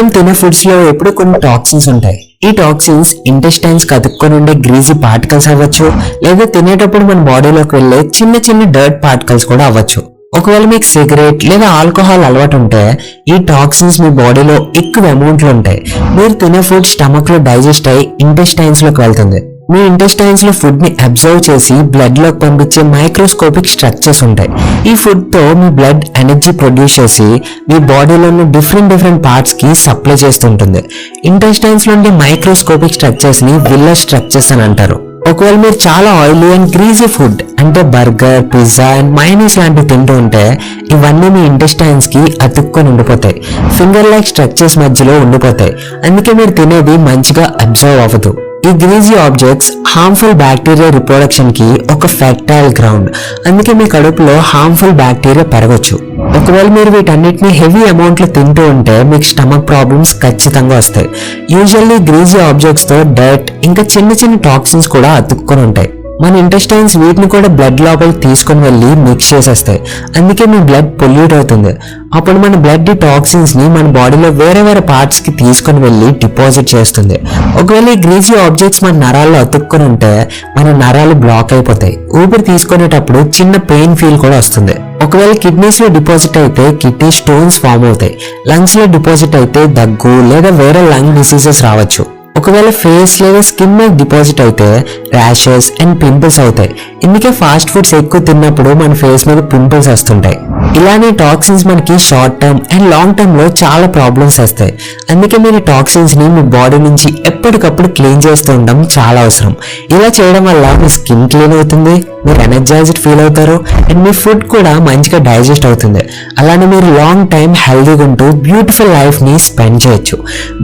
మనం తినే ఫుడ్స్లో ఎప్పుడు కొన్ని టాక్సిన్స్ ఉంటాయి. ఈ టాక్సిన్స్ ఇంటెస్టైన్స్ కదుక్కొని ఉండే గ్రీజీ పార్టికల్స్ అవ్వచ్చు లేదా తినేటప్పుడు మన బాడీలోకి వెళ్ళే చిన్న చిన్న డర్ట్ పార్టికల్స్ కూడా అవ్వచ్చు. ఒకవేళ మీకు సిగరెట్ లేదా ఆల్కహాల్ అలవాటు ఉంటే ఈ టాక్సిన్స్ మీ బాడీలో ఎక్కువ అమౌంట్లు ఉంటాయి. మీరు తినే ఫుడ్ స్టమక్లో డైజెస్ట్ అయ్యి ఇంటెస్టైన్స్లోకి వెళ్తుంది. మీ ఇంటెస్టైన్స్లో ఫుడ్ని అబ్జర్వ్ చేసి బ్లడ్లో పంపించే మైక్రోస్కోపిక్ స్ట్రక్చర్స్ ఉంటాయి. ఈ ఫుడ్తో మీ బ్లడ్ ఎనర్జీ ప్రొడ్యూస్ చేసి మీ బాడీలో ఉన్న డిఫరెంట్ డిఫరెంట్ పార్ట్స్కి సప్లై చేస్తుంటుంది ఇంటెస్టైన్స్ నుండి మైక్రోస్కోపిక్ స్ట్రక్చర్స్ని విల్లర్ స్ట్రక్చర్స్ అని అంటారు. ఒకవేళ మీరు చాలా ఆయిలీ అండ్ గ్రీజీ ఫుడ్ అంటే బర్గర్ పిజ్జా అండ్ మైనీస్ లాంటివి తింటూ ఉంటే ఇవన్నీ మీ ఇంటెస్టైన్స్కి అతుక్కొని ఉండిపోతాయి. ఫింగర్ లైక్ స్ట్రక్చర్స్ మధ్యలో ఉండిపోతాయి. అందుకే మీరు తినేది మంచిగా అబ్జర్వ్ అవ్వదు. ఈ గ్రీజీ ఆబ్జెక్ట్స్ హార్మ్ఫుల్ బ్యాక్టీరియా రిప్రొడక్షన్కి ఒక ఫెర్టైల్ గ్రౌండ్ అందుకే మీ కడుపులో హార్మ్ఫుల్ బ్యాక్టీరియా పెరగచ్చు. ఒకవేళ మీరు వీటన్నిటిని హెవీ అమౌంట్లో తింటూ ఉంటే మీకు స్టమక్ ప్రాబ్లమ్స్ ఖచ్చితంగా వస్తాయి. యూజువల్లీ గ్రీజీ ఆబ్జెక్ట్స్తో డర్ట్ ఇంకా చిన్న చిన్న టాక్సిన్స్ కూడా అతుక్కుని ఉంటాయి. మన ఇంటెస్టైన్స్ వీటిని కూడా బ్లడ్ లోపలికి తీసుకొని వెళ్ళి మిక్స్ చేసేస్తాయి. అందుకే మీ బ్లడ్ పొల్యూట్ అవుతుంది. అప్పుడు మన బ్లడ్ టాక్సిన్స్ని టాక్సిన్స్ని మన బాడీలో వేరే వేరే పార్ట్స్కి తీసుకొని వెళ్ళి డిపాజిట్ చేస్తుంది. ఒకవేళ ఈ గ్రీజీ ఆబ్జెక్ట్స్ మన నరాల్లో అతుక్కుని ఉంటే మన నరాలు బ్లాక్ అయిపోతాయి. ఊపిరి తీసుకునేటప్పుడు చిన్న పెయిన్ ఫీల్ కూడా వస్తుంది. ఒకవేళ కిడ్నీస్లో డిపాజిట్ అయితే కిడ్నీ స్టోన్స్ ఫామ్ అవుతాయి. లంగ్స్లో డిపాజిట్ అయితే దగ్గు లేదా వేరే లంగ్ డిసీజెస్ రావచ్చు. ఒకవేళ ఫేస్ లేదా స్కిన్ మీద డిపాజిట్ అయితే ర్యాషెస్ అండ్ పింపుల్స్ అవుతాయి. ఇందుకే ఫాస్ట్ ఫుడ్స్ ఎక్కువ తిన్నప్పుడు మన ఫేస్ మీద పింపుల్స్ వస్తుంటాయి. ఇలానే టాక్సిన్స్ మనకి షార్ట్ టర్మ్ అండ్ లాంగ్ టర్మ్లో చాలా ప్రాబ్లమ్స్ వస్తాయి. అందుకే మీరు టాక్సిన్స్ని మీ బాడీ నుంచి ఎప్పటికప్పుడు క్లీన్ చేస్తూ ఉండడం చాలా అవసరం. ఇలా చేయడం వల్ల మీ స్కిన్ క్లీన్ అవుతుంది మీరు ఎనర్జైజ్డ్ ఫీల్ అవుతారు అండ్ మీ ఫుడ్ కూడా మంచిగా డైజెస్ట్ అవుతుంది. అలానే మీరు లాంగ్ టైం హెల్దీగా ఉంటూ బ్యూటిఫుల్ లైఫ్ని స్పెండ్ చేయొచ్చు.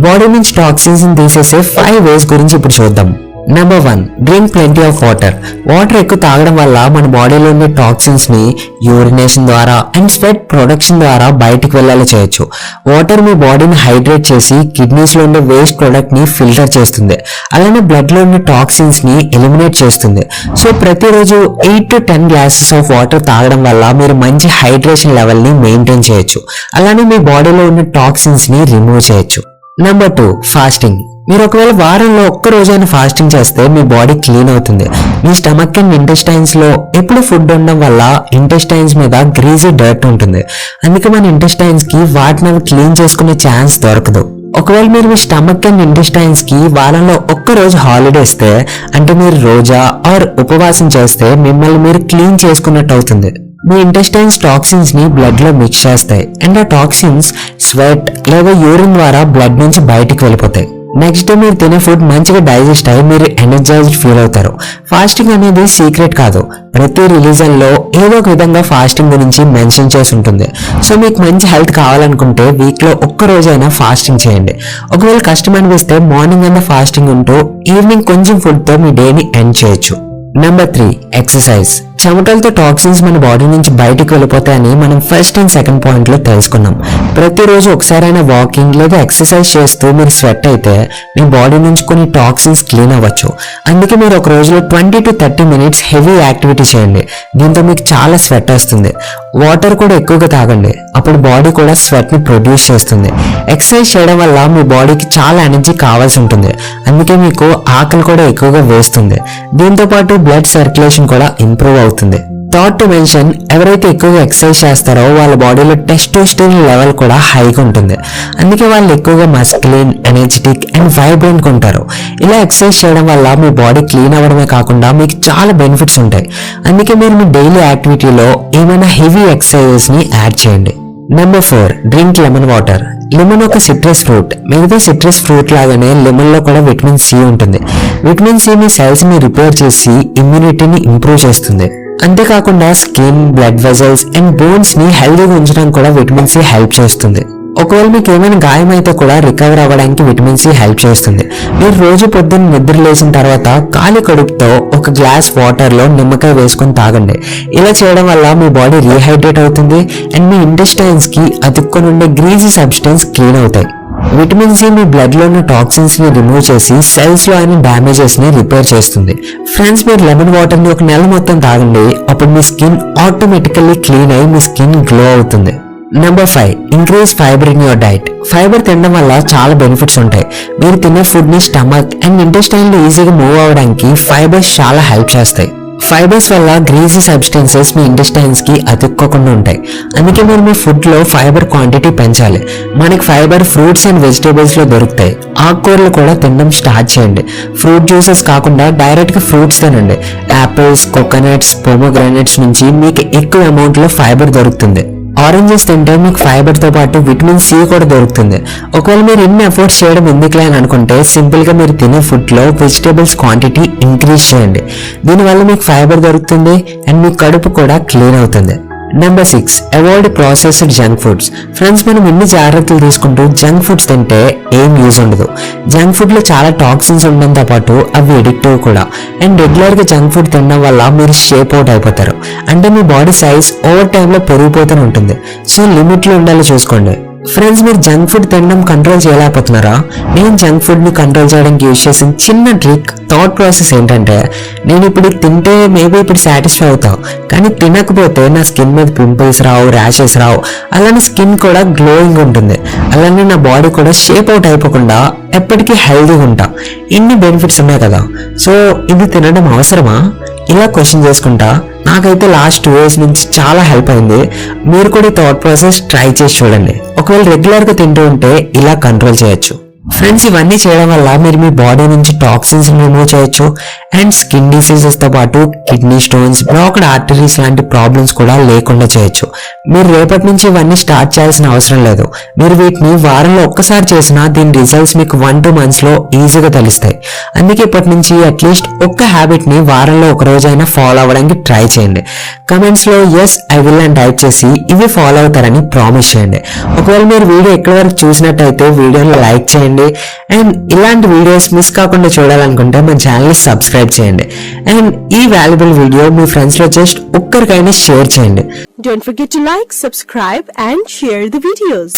బాడీ నుంచి టాక్సిన్స్ని తీసేసే ఫైవ్ వేస్ గురించి ఇప్పుడు చూద్దాం. Number one drink plenty of water water ఎక్కువ తాగడం వల్ల మన బాడీలో ఉన్న టాక్సిన్స్ని యూరినేషన్ ద్వారా అండ్ స్వెట్ ప్రొడక్షన్ ద్వారా బయటికి వెళ్ళాలి చేయొచ్చు. వాటర్ మీ బాడీని హైడ్రేట్ చేసి కిడ్నీస్లో ఉండే వేస్ట్ ప్రొడక్ట్ని ఫిల్టర్ చేస్తుంది. అలానే బ్లడ్లో ఉన్న టాక్సిన్స్ని ఎలిమినేట్ చేస్తుంది. సో ప్రతిరోజు eight to ten glasses of water తాగడం వల్ల మీరు మంచి హైడ్రేషన్ లెవెల్ని మెయింటైన్ చేయొచ్చు. అలానే మీ బాడీలో ఉన్న టాక్సిన్స్ని రిమూవ్ చేయొచ్చు. నెంబర్ టూ ఫాస్టింగ్ మీరు ఒకవేళ వారంలో ఒక్క రోజైనా ఫాస్టింగ్ చేస్తే మీ బాడీ క్లీన్ అవుతుంది. మీ స్టమక్ అండ్ ఇంటెస్టైన్స్లో ఎప్పుడు ఫుడ్ ఉండడం వల్ల ఇంటెస్టైన్స్ మీద గ్రీజీ డర్ట్ ఉంటుంది. అందుకే మన ఇంటెస్టైన్స్కి వాటిని అవి క్లీన్ చేసుకునే ఛాన్స్ దొరకదు. ఒకవేళ మీరు మీ స్టమక్ అండ్ ఇంటెస్టైన్స్కి వారంలో ఒక్క రోజు హాలిడే ఇస్తే అంటే మీరు రోజా ఆర్ ఉపవాసం చేస్తే మిమ్మల్ని మీరు క్లీన్ చేసుకున్నట్టు అవుతుంది. మీ ఇంటెస్టైన్స్ టాక్సిన్స్ని బ్లడ్లో మిక్స్ చేస్తాయి. అండ్ ఆ టాక్సిన్స్ స్వెట్ లేదా యూరిన్ ద్వారా బ్లడ్ నుంచి బయటికి వెళ్ళిపోతాయి. నెక్స్ట్ డే మీరు తినే ఫుడ్ మంచిగా డైజెస్ట్ అయ్యి మీరు ఎనర్జైజ్డ్ ఫీల్ అవుతారు. ఫాస్టింగ్ అనేది సీక్రెట్ కాదు. ప్రతి రిలీజన్లో ఏదో ఒక విధంగా ఫాస్టింగ్ గురించి మెన్షన్ చేసి ఉంటుంది. సో మీకు మంచి హెల్త్ కావాలనుకుంటే వీక్లో ఒక్క రోజైనా ఫాస్టింగ్ చేయండి. ఒకవేళ కష్టం అనిపిస్తే మార్నింగ్ అంతా ఫాస్టింగ్ ఉంటూ ఈవినింగ్ కొంచెం ఫుడ్తో మీ డేని ఎండ్ చేయొచ్చు. నెంబర్ త్రీ ఎక్సర్సైజ్ చెమటలతో టాక్సిన్స్ మన బాడీ నుంచి బయటకు వెళ్ళిపోతాయని మనం ఫస్ట్ అండ్ సెకండ్ పాయింట్లో తెలుసుకున్నాం. ప్రతిరోజు ఒకసారైనా వాకింగ్ లేదా ఎక్సర్సైజ్ చేస్తూ మీరు స్వెట్ అయితే మీ బాడీ నుంచి కొన్ని టాక్సిన్స్ క్లీన్ అవ్వచ్చు. అందుకే మీరు ఒక రోజులో twenty to thirty minutes heavy activity చేయండి. దీంతో మీకు చాలా స్వెట్ వస్తుంది. వాటర్ కూడా ఎక్కువగా తాగండి. అప్పుడు బాడీ కూడా స్వెట్ని ప్రొడ్యూస్ చేస్తుంది. ఎక్సర్సైజ్ చేయడం వల్ల మీ బాడీకి చాలా ఎనర్జీ కావాల్సి ఉంటుంది. అందుకే మీకు ఆకలి కూడా ఎక్కువగా వేస్తుంది. దీంతో పాటు బ్లడ్ సర్క్యులేషన్ కూడా ఇంప్రూవ్ అవుతుంది. థాట్ టు మెన్షన్ ఎవరైతే ఎక్కువగా ఎక్సర్సైజ్ చేస్తారో వాళ్ళ బాడీలో టెస్టోస్టెరాన్ లెవెల్ కూడా హైగా ఉంటుంది. అందుకే వాళ్ళు ఎక్కువగా మస్కులిన్ ఎనర్జెటిక్ అండ్ వైబ్రెంట్ ఉంటారు. ఇలా ఎక్సర్సైజ్ చేయడం వల్ల మీ బాడీ క్లీన్ అవ్వడమే కాకుండా మీకు చాలా బెనిఫిట్స్ ఉంటాయి. అందుకే మీరు మీ డైలీ యాక్టివిటీలో ఏమైనా హెవీ ఎక్సర్సైజెస్ని యాడ్ చేయండి. Number four drink lemon water lemon ఒక సిట్రస్ ఫ్రూట్ మిగతా సిట్రస్ ఫ్రూట్ లాగానే లెమన్లో కూడా విటమిన్ సి ఉంటుంది. విటమిన్ సి మీ సెల్స్ని రిపేర్ చేసి ఇమ్యూనిటీని ఇంప్రూవ్ చేస్తుంది. అంతేకాకుండా స్కిన్ బ్లడ్ వెజల్స్ అండ్ బోన్స్ని హెల్దీగా ఉంచడానికి కూడా విటమిన్ సి హెల్ప్ చేస్తుంది. ఒకవేళ మీకు ఏమైనా గాయం అయితే కూడా రికవర్ అవ్వడానికి విటమిన్ సి హెల్ప్ చేస్తుంది. మీరు రోజు పొద్దున్న నిద్ర లేచిన తర్వాత ఖాళీ కడుపుతో ఒక గ్లాస్ వాటర్లో నిమ్మకాయ వేసుకొని తాగండి. ఇలా చేయడం వల్ల మీ బాడీ రీహైడ్రేట్ అవుతుంది అండ్ మీ ఇంటెస్టైన్స్కి అతుక్కొని ఉండే గ్రీజీ సబ్స్టెన్స్ క్లీన్ అవుతాయి. విటమిన్ సి మీ బ్లడ్లో ఉన్న టాక్సిన్స్ని రిమూవ్ చేసి సెల్స్లో అయిన డ్యామేజెస్ని రిపేర్ చేస్తుంది. ఫ్రెండ్స్ మీరు లెమన్ వాటర్ని ఒక నెల మొత్తం తాగండి. అప్పుడు మీ స్కిన్ ఆటోమేటికల్లీ క్లీన్ అయి మీ స్కిన్ గ్లో అవుతుంది. Number five increase fibre in your diet fibre తినడం వల్ల చాలా బెనిఫిట్స్ ఉంటాయి. మీరు తినే ఫుడ్ని స్టమక్ అండ్ ఇంటెస్టైన్లో ఈజీగా మూవ్ అవ్వడానికి ఫైబర్స్ చాలా హెల్ప్ చేస్తాయి. ఫైబర్స్ వల్ల గ్రీజీ సబ్స్టెన్సెస్ మీ ఇంటెస్టైన్స్కి అతుక్కోకుండా ఉంటాయి. అందుకే మీరు మీ ఫుడ్లో ఫైబర్ క్వాంటిటీ పెంచాలి. మనకి ఫైబర్ ఫ్రూట్స్ అండ్ వెజిటేబుల్స్లో దొరుకుతాయి. ఆకుకూరలు కూడా తినడం స్టార్ట్ చేయండి. ఫ్రూట్ జ్యూసెస్ కాకుండా డైరెక్ట్గా ఫ్రూట్స్ తినండి. యాపిల్స్ కోకోనట్స్ పోమోగ్రానట్స్ నుంచి మీకు ఎక్కువ అమౌంట్లో ఫైబర్ దొరుకుతుంది. ఆరెంజెస్ తింటే మీకు ఫైబర్తో పాటు విటమిన్ సి కూడా దొరుకుతుంది. ఒకవేళ మీరు ఇన్ని ఎఫర్ట్స్ చేయడం ఎందుకులే అని అనుకుంటే సింపుల్గా మీరు తినే ఫుడ్లో వెజిటేబుల్స్ క్వాంటిటీ ఇంక్రీజ్ చేయండి. దీనివల్ల మీకు ఫైబర్ దొరుకుతుంది అండ్ మీ కడుపు కూడా క్లీన్ అవుతుంది. Number six avoid processed junk foods friends మనం ఎన్ని జాగ్రత్తలు తీసుకుంటూ జంక్ ఫుడ్స్ తింటే ఏం యూజ్ ఉండదు. జంక్ ఫుడ్లో చాలా టాక్సిన్స్ ఉండడంతో పాటు అవి ఎడిక్టివ్ కూడా. అండ్ రెగ్యులర్గా జంక్ ఫుడ్ తినడం వల్ల మీరు షేప్ అవుట్ అయిపోతారు. అంటే మీ బాడీ సైజ్ ఓవర్ టైంలో పెరిగిపోతూనే ఉంటుంది. సో లిమిట్లో ఉండాలో ఉండాలి చూసుకోండి. ఫ్రెండ్స్ మీరు జంక్ ఫుడ్ తినడం కంట్రోల్ చేయలేకపోతున్నారా? నేను జంక్ ఫుడ్ని కంట్రోల్ చేయడానికి యూజ్ చేసిన చిన్న ట్రిక్ థాట్ ప్రాసెస్ ఏంటంటే నేను ఇప్పుడు తింటే మేబీ ఇప్పుడు సాటిస్ఫై అవుతాం. కానీ తినకపోతే నా స్కిన్ మీద పింపుల్స్ రావు ర్యాషెస్ రావు. అలానే స్కిన్ కూడా గ్లోయింగ్ ఉంటుంది. అలానే నా బాడీ కూడా షేప్ అవుట్ అయిపోకుండా ఎప్పటికీ హెల్తీగా ఉంటా. ఇన్ని బెనిఫిట్స్ ఉన్నాయి కదా. సో ఇది తినడం అవసరమా? ఇలా క్వశ్చన్ చేసుకుంటా. నాకైతే లాస్ట్ టూ ఇయర్స్ నుంచి చాలా హెల్ప్ అయింది. మీరు కూడా ఈ థాట్ ప్రాసెస్ ట్రై చేసి చూడండి. ఒకవేళ రెగ్యులర్గా తింటూ ఉంటే ఇలా కంట్రోల్ చేయొచ్చు. ఫ్రెండ్స్ ఇవన్నీ చేయడం వల్ల మీరు మీ బాడీ నుంచి టాక్సిన్స్ రిమూవ్ చేయొచ్చు. అండ్ స్కిన్ డిసీజెస్తో పాటు కిడ్నీ స్టోన్స్ బ్లాక్డ్ ఆర్టరీస్ లాంటి ప్రాబ్లమ్స్ కూడా లేకుండా చేయొచ్చు. మీరు రేపటి నుంచి ఇవన్నీ స్టార్ట్ చేయాల్సిన అవసరం లేదు. మీరు వీటిని వారంలో ఒక్కసారి చేసినా దీని రిజల్ట్స్ మీకు వన్ టూ మంత్స్లో ఈజీగా తెలుస్తాయి. అందుకే ఇప్పటి నుంచి అట్లీస్ట్ ఒక్క హ్యాబిట్ని వారంలో ఒక రోజైనా ఫాలో అవ్వడానికి ట్రై చేయండి. కమెంట్స్లో ఎస్ ఐ విల్ అని టైప్ చేసి ఇవి ఫాలో అవుతారని ప్రామిస్ చేయండి. ఒకవేళ మీరు వీడియో ఎక్కడి వరకు చూసినట్టయితే వీడియోని లైక్ చేయండి. చేయండి. అండ్ ఇలాంటి వీడియోస్ మిస్ కాకుండా చూడాలనుకుంటే మన ఛానల్ సబ్స్క్రైబ్ చేయండి. అండ్ ఈ వాల్యుబుల్ వీడియో మీ ఫ్రెండ్స్లో జస్ట్ ఒక్కరికైనా షేర్ చేయండి. Don't forget to like subscribe and share the videos